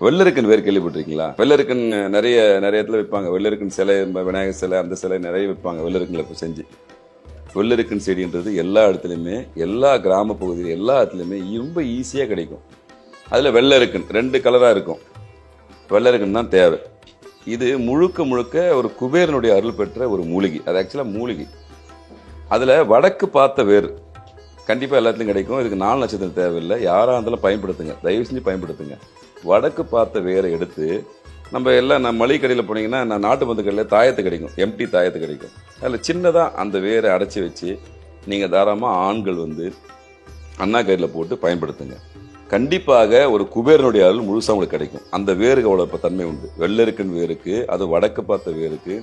வெள்ளருக்கன் வேர் கேள்விப்பட்டிருக்கீங்களா? வெள்ளருக்கன் நிறைய நிறைய இடத்துல விற்பாங்க. வெள்ளருக்கன் சிலை விநாயகர் சிலை அந்த சிலை நிறைய விற்பாங்க வெள்ளருக்கன்ல இப்போ செஞ்சு. வெள்ளருக்கன் செடின்றது எல்லா இடத்துலையுமே எல்லா கிராம பகுதியில் எல்லா இடத்துலையுமே ரொம்ப ஈஸியாக கிடைக்கும். அதில் வெள்ளருக்கன் ரெண்டு கலராக இருக்கும். வெள்ளருக்கன் தான் தேவை. இது முழுக்க முழுக்க ஒரு குபேரனுடைய அருள் பெற்ற ஒரு மூலிகை. அது ஆக்சுவலாக மூலிகை. அதில் வடக்கு பார்த்த வேர் கண்டிப்பாக எல்லாத்துலையும் கிடைக்கும். இதுக்கு நாலு நட்சத்திரம் தேவையில்லை. யாராக இருந்தாலும் பயன்படுத்துங்க. தயவு செஞ்சு பயன்படுத்துங்க. வடக்கு பார்த்த வேரை எடுத்து நம்ம எல்லாம் நான் மளிகை கடையில் போனீங்கன்னா நான் நாட்டு மருந்து கடையில் தாயத்து கிடைக்கும். எம்டி தாயத்து கிடைக்கும். அதில் சின்னதாக அந்த வேரை அடைச்சி வச்சு நீங்கள் தாராளமாக ஆண்கள் வந்து அண்ணா கயிறில் போட்டு பயன்படுத்துங்க. கண்டிப்பாக ஒரு குபேரனுடைய அருள் முழுசாக உங்களுக்கு கிடைக்கும். அந்த வேருக்கு அவ்வளோ இப்போ தன்மை உண்டு. வெள்ளருக்கன் வேருக்கு அது வடக்கு பார்த்த வேருக்கு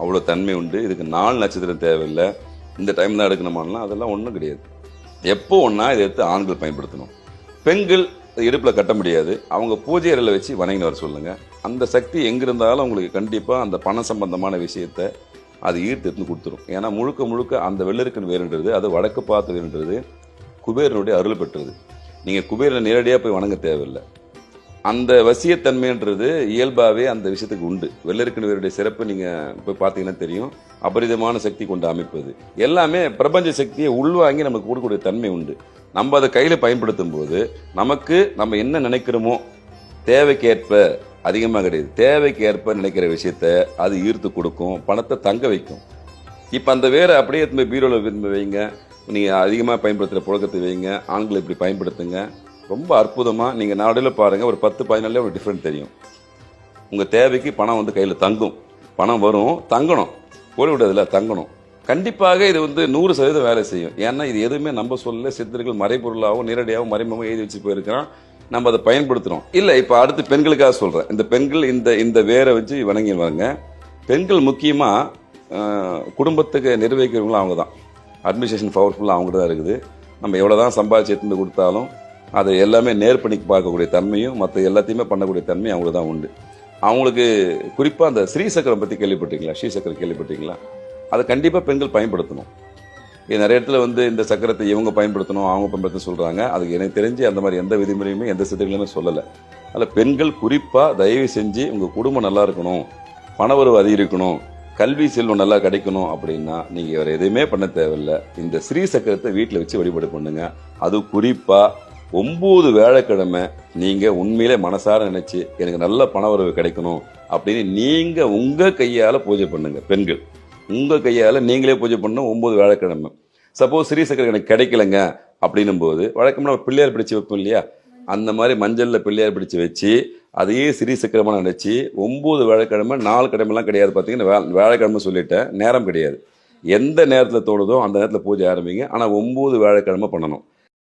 அவ்வளோ தன்மை உண்டு. இதுக்கு நாலு நட்சத்திரம் தேவையில்லை. இந்த டைம் தான் எடுக்கணுமானலாம் அதெல்லாம் ஒன்றும் கிடையாது. எப்போ ஒன்றா இதை எடுத்து ஆண்கள் பயன்படுத்தணும். பெண்கள் இடுப்பில் கட்ட முடியாது. அவங்க பூஜை அறையில் வச்சு வணங்கினு வர சொல்லுங்கள் அந்த சக்தி எங்கே இருந்தாலும் அவங்களுக்கு கண்டிப்பாக அந்த பண சம்பந்தமான விஷயத்த அது ஈர்த்து எடுத்து கொடுத்துரும். ஏன்னா முழுக்க முழுக்க அந்த வெள்ளருக்கன் வேறுன்றது அது வடக்கு பார்த்து வேறுன்றது குபேரனுடைய அருள் பெற்றது. நீங்கள் குபேரனை நேரடியாக போய் வணங்க தேவையில்லை. அந்த வசியத்தன்மைன்றது இயல்பாகவே அந்த விஷயத்துக்கு உண்டு. வெள்ளருக்கணுவருடைய சிறப்பு நீங்கள் போய் பார்த்தீங்கன்னா தெரியும். அபரிதமான சக்தி கொண்டு அமைப்பது எல்லாமே பிரபஞ்ச சக்தியை உள்வாங்கி நமக்கு கொடுக்கக்கூடிய தன்மை உண்டு. நம்ம அதை கையில் பயன்படுத்தும் போது நமக்கு நம்ம என்ன நினைக்கிறோமோ தேவைக்கேற்ப அதிகமாக கிடையாது. தேவைக்கு ஏற்ப நினைக்கிற விஷயத்த அது ஈர்த்து கொடுக்கும் பணத்தை தங்க வைக்கும். இப்போ அந்த வேரை அப்படியே பீரோவில் வைங்க. நீங்கள் அதிகமாக பயன்படுத்துகிற புழக்கத்தை வைங்க. ஆண்களை இப்படி பயன்படுத்துங்க. ரொம்ப அற்புதமாக நீங்கள் நாடில் பாருங்கள் ஒரு பத்து பதினாலே ஒரு டிஃப்ரெண்ட் தெரியும். உங்கள் தேவைக்கு பணம் வந்து கையில் தங்கும். பணம் வரும் தங்கணும். ஓடி விடாதுல தங்கணும். கண்டிப்பாக இது வந்து நூறு சதவீதம் வேலை செய்யும். ஏன்னா இது எதுவுமே நம்ம சொல்ல சித்தர்கள் மறைபொருளாகவும் நேரடியாகவும் மறைமுகமாக எழுதி வச்சு போயிருக்கிறான். நம்ம அதை பயன்படுத்துகிறோம் இல்லை இப்போ அடுத்து பெண்களுக்காக சொல்கிறேன் இந்த பெண்கள் இந்த இந்த வேரை வச்சு வணங்கிடுவாங்க. பெண்கள் முக்கியமாக குடும்பத்துக்கு நிர்வகிக்கிறவங்களும் அவங்க தான் அட்மினிஸ்ட்ரேஷன் பவர்ஃபுல்லாக அவங்க தான் இருக்குது. நம்ம எவ்வளோ தான் சம்பாதிச்சு எடுத்துட்டு கொடுத்தாலும் அதை எல்லாமே நேர்பணிக்கு பார்க்கக்கூடிய தன்மையும் மற்ற எல்லாத்தையுமே பண்ணக்கூடிய தன்மையும் அவங்களுக்கு தான் உண்டு. அவங்களுக்கு குறிப்பாக அந்த ஸ்ரீசக்கரம் பற்றி கேள்விப்பட்டீங்களா ஸ்ரீசக்கரம் கேள்விப்பட்டீங்களா அதை கண்டிப்பாக பெண்கள் பயன்படுத்தணும். இது நிறைய இடத்துல வந்து இந்த சக்கரத்தை இவங்க பயன்படுத்தணும் அவங்க பயன்படுத்த சொல்கிறாங்க அதுக்கு எனக்கு தெரிஞ்சு அந்த மாதிரி எந்த விதிமுறையுமே எந்த சித்தர்களுமே சொல்லலை. அதில் பெண்கள் குறிப்பாக தயவு செஞ்சு உங்கள் குடும்பம் நல்லா இருக்கணும் பணவரவு அதிகரிக்கணும் கல்வி செல்வம் நல்லா கிடைக்கணும் அப்படின்னா நீங்கள் வேறு எதுவுமே பண்ண தேவையில்ல. இந்த ஸ்ரீ சக்கரத்தை வீட்டில் வச்சு வழிபாடு பண்ணுங்க. அது குறிப்பாக ஒம்பது வேலைக்கிழமை நீங்கள் உண்மையிலே மனசார நினைச்சு எனக்கு நல்ல பணவரவு கிடைக்கணும் அப்படின்னு நீங்கள் உங்கள் கையால் பூஜை பண்ணுங்க பெண்கள். உங்கள் கையால் நீங்களே பூஜை பண்ணணும் ஒம்பது வேலைக்கிழமை சப்போஸ் ஸ்ரீ சக்கரம் எனக்கு கிடைக்கலங்க அப்படின்னும் போது வழக்கமாக நம்ம பிள்ளையார் பிடிச்சு வைப்போம் இல்லையா? அந்த மாதிரி மஞ்சளில் பிள்ளையார் பிடிச்சு வச்சு அதையே சிறி சக்கரமாக நினச்சி ஒம்பது வேலைக்கிழமை நாலு கிழமைலாம் கிடையாது பார்த்தீங்கன்னா வே வேலைக்கிழமை சொல்லிட்டேன் நேரம் கிடையாது. எந்த நேரத்தில் தோணுதோ அந்த நேரத்தில் பூஜை ஆரம்பிங்க. ஆனால் ஒம்பது வேலைக்கிழமை பண்ணணும்.